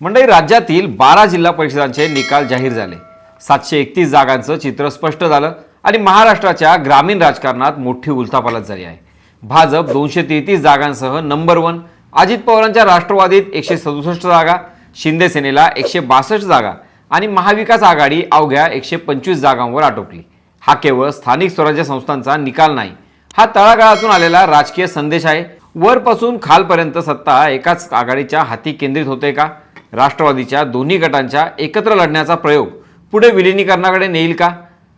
मंडळी राज्यातील बारा जिल्हा परिषदांचे निकाल जाहीर झाले. सातशे एकतीस जागांचं चित्र स्पष्ट झालं आणि महाराष्ट्राच्या ग्रामीण राजकारणात मोठी उलथापालथ झाली आहे. भाजप दोनशे तेहतीस जागांसह नंबर वन अजित पवारांच्या राष्ट्रवादीत एकशे सदुसष्ट जागा शिंदे सेनेला एकशे बासष्ट जागा आणि महाविकास आघाडी अवघ्या एकशे पंचवीस जागांवर आटोपली. हा केवळ स्थानिक स्वराज्य संस्थांचा निकाल नाही हा तळागाळातून आलेला राजकीय संदेश आहे. वरपासून खालपर्यंत सत्ता एकाच आघाडीच्या हाती केंद्रित होते का? राष्ट्रवादीच्या दोन्ही गटांच्या एकत्र लढण्याचा प्रयोग पुढे विलिनीकरणाकडे नेईल का?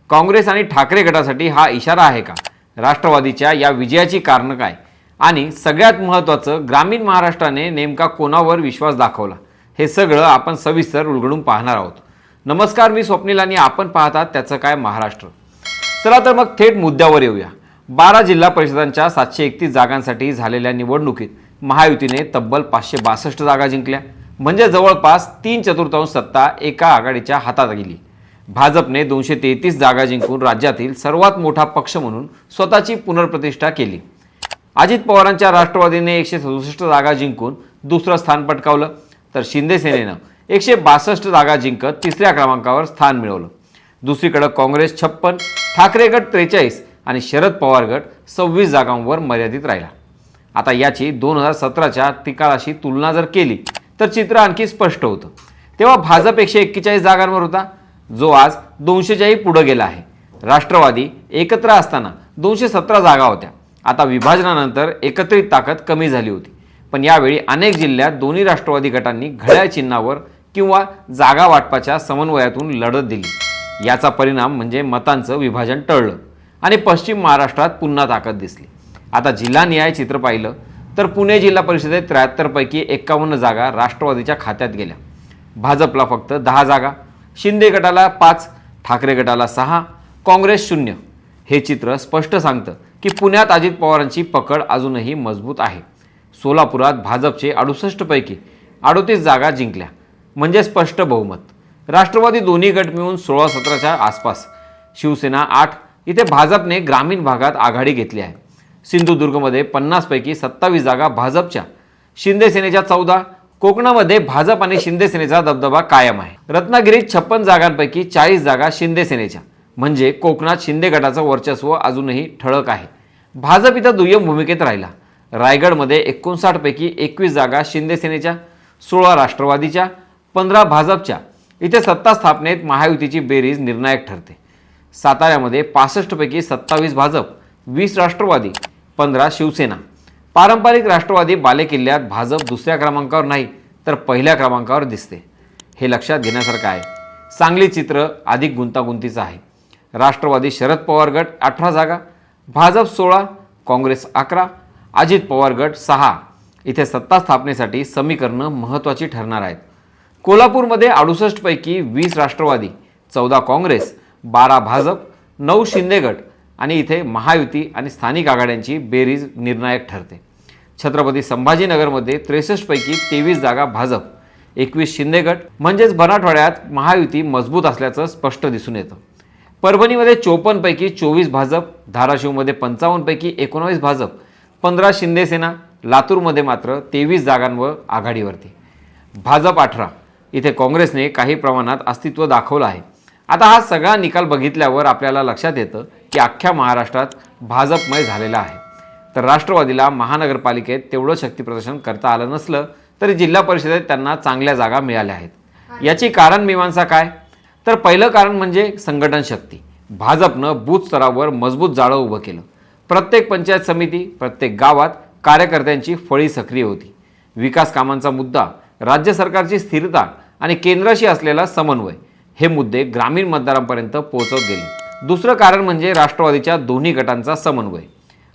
काँग्रेस आणि ठाकरे गटासाठी हा इशारा आहे का? राष्ट्रवादीच्या या विजयाची कारणं काय? आणि सगळ्यात महत्त्वाचं ग्रामीण महाराष्ट्राने नेमका कोणावर विश्वास दाखवला? हे सगळं आपण सविस्तर उलगडून पाहणार आहोत. नमस्कार मी स्वप्नील आणि आपण पाहतात त्याचं काय महाराष्ट्र. चला तर मग थेट मुद्द्यावर येऊया. बारा जिल्हा परिषदांच्या सातशे एकतीस जागांसाठी झालेल्या निवडणुकीत महायुतीने तब्बल पाचशे बासष्ट जागा जिंकल्या. म्हणजे जवळपास तीन चतुर्थांश सत्ता एका आघाडीच्या हातात गेली. भाजपने दोनशे तेहतीस जागा जिंकून राज्यातील सर्वात मोठा पक्ष म्हणून स्वतःची पुनर्प्रतिष्ठा केली. अजित पवारांच्या राष्ट्रवादीने एकशे सदुसष्ट जागा जिंकून दुसरं स्थान पटकावलं. तर शिंदे सेनेनं एकशे बासष्ट जागा जिंकत तिसऱ्या क्रमांकावर स्थान मिळवलं. दुसरीकडं काँग्रेस छप्पन ठाकरे गट त्रेचाळीस आणि शरद पवार गट सव्वीस जागांवर मर्यादित राहिला. आता याची दोन हजार सतराच्या तिकाळाशी तुलना जर केली तर चित्र आणखी स्पष्ट होतं. तेव्हा भाजप एकशे एक्केचाळीस जागांवर होता. जो आज दोनशेच्याही पुढं गेला आहे. राष्ट्रवादी एकत्र असताना दोनशे सतरा जागा होत्या. आता विभाजनानंतर एकत्रित ताकद कमी झाली होती. पण यावेळी अनेक जिल्ह्यात दोन्ही राष्ट्रवादी गटांनी घड्याळ चिन्हावर किंवा जागा वाटपाच्या समन्वयातून लढत दिली. याचा परिणाम म्हणजे मतांचं विभाजन टळलं आणि पश्चिम महाराष्ट्रात पुन्हा ताकद दिसली. आता जिल्हानिहाय चित्र पाहिलं तर पुणे जिल्हा परिषदेत त्र्याहत्तरपैकी एक्कावन्न जागा राष्ट्रवादीच्या खात्यात गेल्या. भाजपला फक्त दहा जागा शिंदे गटाला पाच ठाकरे गटाला सहा काँग्रेस शून्य. हे चित्र स्पष्ट सांगतं की पुण्यात अजित पवारांची पकड अजूनही मजबूत आहे. सोलापुरात भाजपचे अडुसष्टपैकी अडोतीस जागा जिंकल्या. म्हणजे स्पष्ट बहुमत. राष्ट्रवादी दोन्ही गट मिळून सोळा सतराच्या आसपास. शिवसेना आठ. इथे भाजपने ग्रामीण भागात आघाडी घेतली आहे. सिंधुदुर्गमध्ये पन्नासपैकी सत्तावीस जागा भाजपच्या. शिंदे सेनेच्या चौदा कोकणामध्ये भाजप आणि शिंदे सेनेचा दबदबा कायम आहे. रत्नागिरीत छप्पन जागांपैकी चाळीस जागा शिंदे सेनेच्या. म्हणजे कोकणात शिंदे गटाचं वर्चस्व अजूनही ठळक आहे. भाजप इथं दुय्यम भूमिकेत राहिला. रायगडमध्ये एकोणसाठपैकी एकवीस जागा शिंदे सेनेच्या सोळा राष्ट्रवादीच्या पंधरा भाजपच्या. इथे सत्ता स्थापनेत महायुतीची बेरीज निर्णायक ठरते. साताऱ्यामध्ये पासष्टपैकी सत्तावीस भाजप वीस राष्ट्रवादी पंधरा शिवसेना. पारंपरिक राष्ट्रवादी बालेकिल्ल्यात भाजप दुसऱ्या क्रमांकावर नाही तर पहिल्या क्रमांकावर दिसते. हे लक्षात घेण्यासारखं आहे. सांगली चित्र अधिक गुंतागुंतीचं आहे. राष्ट्रवादी शरद पवार गट अठरा जागा भाजप सोळा काँग्रेस अकरा अजित पवार गट सहा. इथे सत्ता स्थापनेसाठी समीकरणं महत्त्वाची ठरणार आहेत. कोल्हापूरमध्ये अडुसष्टपैकी वीस राष्ट्रवादी चौदा काँग्रेस बारा भाजप नऊ शिंदे गट आणि इथे महायुती आणि स्थानिक आघाड्यांची बेरीज निर्णायक ठरते. छत्रपती संभाजीनगरमध्ये त्रेसष्टपैकी तेवीस जागा भाजप एकवीस शिंदे गट म्हणजेच मराठवाड्यात महायुती मजबूत असल्याचं स्पष्ट दिसून येतं. परभणीमध्ये चोपन्नपैकी चोवीस भाजप धाराशिवमध्ये पंचावन्नपैकी एकोणावीस भाजप पंधरा शिंदेसेना लातूरमध्ये मात्र तेवीस जागांवर आघाडीवरती. भाजप अठरा इथे काँग्रेसने काही प्रमाणात अस्तित्व दाखवलं आहे. आता हा सगळा निकाल बघितल्यावर आपल्याला लक्षात येतं की अख्ख्या महाराष्ट्रात भाजपमय झालेला आहे. तर राष्ट्रवादीला महानगरपालिकेत तेवढं शक्तीप्रदर्शन करता आलं नसलं तरी जिल्हा परिषदेत त्यांना चांगल्या जागा मिळाल्या आहेत. याची कारण मीमांसा काय? तर पहिलं कारण म्हणजे संघटन शक्ती. भाजपनं बूथ स्तरावर मजबूत जाळं उभं केलं. प्रत्येक पंचायत समिती प्रत्येक गावात कार्यकर्त्यांची फळी सक्रिय होती. विकास कामांचा मुद्दा राज्य सरकारची स्थिरता आणि केंद्राशी असलेला समन्वय हे मुद्दे ग्रामीण मतदारांपर्यंत पोहोचत गेले. दुसरं कारण म्हणजे राष्ट्रवादीच्या दोन्ही गटांचा समन्वय.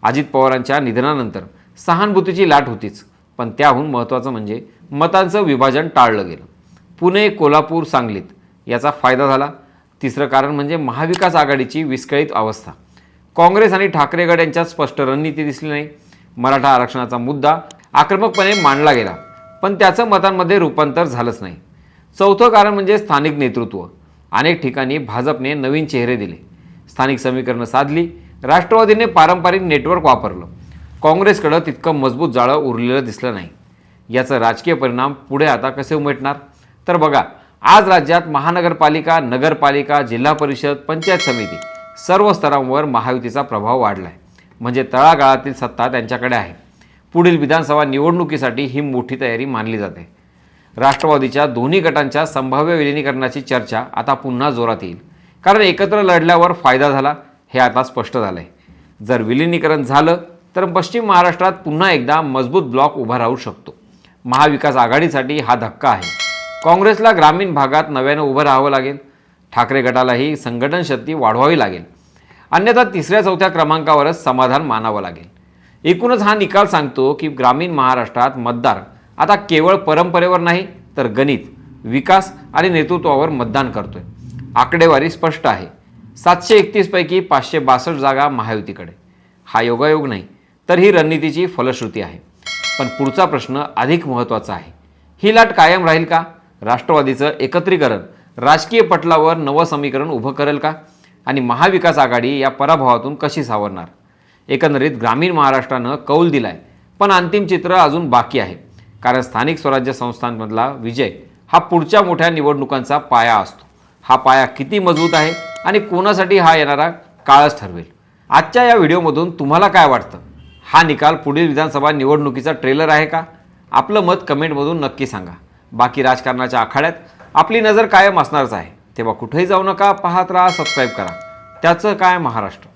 अजित पवारांच्या निधनानंतर सहानुभूतीची लाट होतीच पण त्याहून महत्त्वाचं म्हणजे मतांचं विभाजन टाळलं गेलं. पुणे कोल्हापूर सांगलीत याचा फायदा झाला. तिसरं कारण म्हणजे महाविकास आघाडीची विस्कळीत अवस्था. काँग्रेस आणि ठाकरे गट यांच्यात स्पष्ट रणनीती दिसली नाही. मराठा आरक्षणाचा मुद्दा आक्रमकपणे मांडला गेला पण त्याचं मतांमध्ये रूपांतर झालंच नाही. चौथं कारण म्हणजे स्थानिक नेतृत्व. अनेक ठिकाणी भाजपने नवीन चेहरे दिले. स्थानिक समीकरणं साधली. राष्ट्रवादीने पारंपरिक नेटवर्क वापरलं. काँग्रेसकडं तितकं मजबूत जाळं उरलेलं दिसलं नाही. याचा राजकीय परिणाम पुढे आता कसे उमटणार? तर बघा आज राज्यात महानगरपालिका नगरपालिका जिल्हा परिषद पंचायत समिती सर्व स्तरांवर महायुतीचा प्रभाव वाढला आहे म्हणजे तळागाळातील सत्ता त्यांच्याकडे आहे. पुढील विधानसभा निवडणुकीसाठी ही मोठी तयारी मानली जाते. राष्ट्रवादीच्या दोन्ही गटांच्या संभाव्य विलिनीकरणाची चर्चा आता पुन्हा जोरात येईल. कारण एकत्र लढल्यावर फायदा झाला हे आता स्पष्ट झालं आहे जर विलिनीकरण झालं तर पश्चिम महाराष्ट्रात पुन्हा एकदा मजबूत ब्लॉक उभा राहू शकतो. महाविकास आघाडीसाठी हा धक्का आहे. काँग्रेसला ग्रामीण भागात नव्यानं उभं राहावं लागेल. ठाकरे गटालाही संघटन शक्ती वाढवावी लागेल. अन्यथा तिसऱ्या चौथ्या क्रमांकावरच समाधान मानावं लागेल. एकूणच हा निकाल सांगतो की ग्रामीण महाराष्ट्रात मतदार आता केवळ परंपरेवर नाही तर गणित विकास आणि नेतृत्वावर मतदान करतोय. आकडेवारी स्पष्ट आहे. सातशे एकतीसपैकी पाचशे बासष्ट जागा महायुतीकडे. हा योगायोग नाही तर ही रणनीतीची फलश्रुती आहे. पण पुढचा प्रश्न अधिक महत्त्वाचा आहे. ही लाट कायम राहील का? राष्ट्रवादीचं एकत्रीकरण राजकीय पटलावर नवं समीकरण उभं करेल का? आणि महाविकास आघाडी या पराभवातून कशी सावरणार? एकंदरीत ग्रामीण महाराष्ट्रानं कौल दिलाय पण अंतिम चित्र अजून बाकी आहे. कारण स्थानिक स्वराज्य संस्थांमधला विजय हा पुढच्या मोठ्या निवडणुकांचा पाया असतो. हा पाया किती मजबूत आहे आणि कोणासाठी हा येणारा काळच ठरवेल. आजच्या या व्हिडिओमधून तुम्हाला काय वाटतं? हा निकाल पुढील विधानसभा निवडणुकीचा ट्रेलर आहे का? आपलं मत कमेंटमधून नक्की सांगा. बाकी राजकारणाच्या आखाड्यात आपली नजर कायम असणारच आहे. तेव्हा कुठेही जाऊ नका पाहत राहा सबस्क्राईब करा. त्याचं काय महाराष्ट्र?